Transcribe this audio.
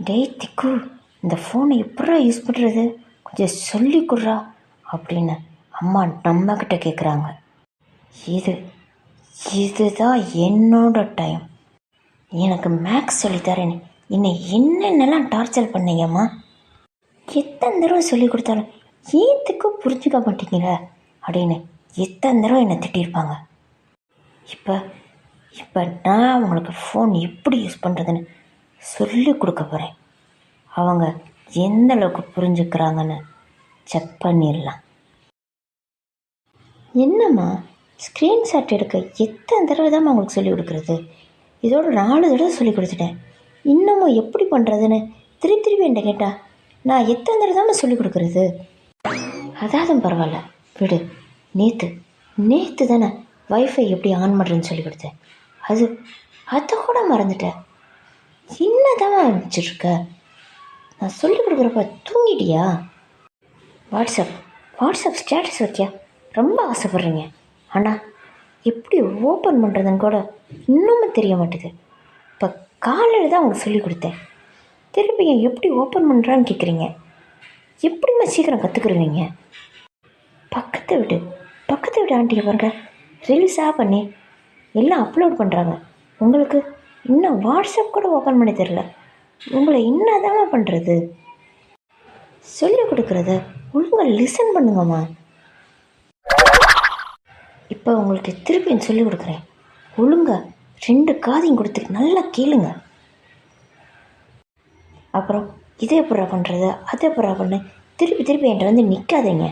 டேய் திக்கு இந்த ஃபோனை எப்படா யூஸ் பண்ணுறது கொஞ்சம் சொல்லி கொடுறா அப்படின்னு அம்மா நம்மக்கிட்ட கேட்குறாங்க இது இதுதான் என்னோட டைம் எனக்கு மேக்ஸ் சொல்லித்தரேன் என்னை என்னென்னலாம் டார்ச்சர் பண்ணீங்கம்மா? எத்தனை தடவை சொல்லி கொடுத்தாலும் ஏத்துக்கும் புரிஞ்சுக்க மாட்டீங்கள அப்படின்னு எத்தனை தடவை என்னை திட்டியிருப்பாங்க. இப்போ இப்போ நான் உங்களுக்கு ஃபோன் எப்படி யூஸ் பண்ணுறதுன்னு சொல்லி கொடுக்க போகிறேன் அவங்க எந்த அளவுக்கு புரிஞ்சுக்கிறாங்கன்னு செக் பண்ணிடலாம். என்னம்மா ஸ்க்ரீன்ஷாட் எடுக்க எத்தனை தடவை தான் உங்களுக்கு சொல்லி கொடுக்குறது? இதோட நாலு தடவை சொல்லி கொடுத்துட்டேன். இன்னமும் எப்படி பண்ணுறதுன்னு திருப்பி திருப்பி என்கிட்ட கேட்டா நான் எத்தனை தடவை தான் சொல்லி கொடுக்குறது? அதாவது பரவாயில்ல. விடு. நேற்று நேற்று தானே ஒய்ஃபை எப்படி ஆன் பண்ணுறேன்னு சொல்லி கொடுத்தேன். அது அதை கூட மறந்துட்டேன். சின்னதாக அனுப்பிச்சிட்ருக்க நான் சொல்லி கொடுக்குறப்ப தூங்கிட்டியா? வாட்ஸ்அப் வாட்ஸ்அப் ஸ்டேட்டஸ் வைக்க ரொம்ப ஆசைப்பட்றீங்க. ஆனால் எப்படி ஓப்பன் பண்ணுறதுன்னு கூட இன்னமும் தெரிய மாட்டேது. இப்போ காலையில் தான் உங்களுக்கு சொல்லி கொடுத்தேன். திருப்பி எப்படி ஓப்பன் பண்ணுறான்னு கேட்குறீங்க எப்படிம்மா சீக்கிரம் கற்றுக்குருவீங்க பக்கத்து வீடு பக்கத்து வீடு ஆண்டியை பாருங்க. ரீல்ஸாக பண்ணி எல்லாம் அப்லோட் பண்ணுறாங்க உங்களுக்கு? இன்னும் வாட்ஸ்அப் கூட ஓப்பன் பண்ணி தெரில உங்களை என்னதாம்மா பண்ணுறது சொல்லிக் கொடுக்குறத ஒழுங்கா லிசன் பண்ணுங்கம்மா. இப்போ உங்களுக்கு திருப்பியும் சொல்லிக் கொடுக்குறேன். ஒழுங்கா ரெண்டு காதையும் கொடுத்துட்டு நல்லா கேளுங்க. அப்புறம் இதை எப்படா பண்ணுறது அதை எப்படா பண்ணு திருப்பி திருப்பி என்கிட்ட வந்து நிற்காதீங்க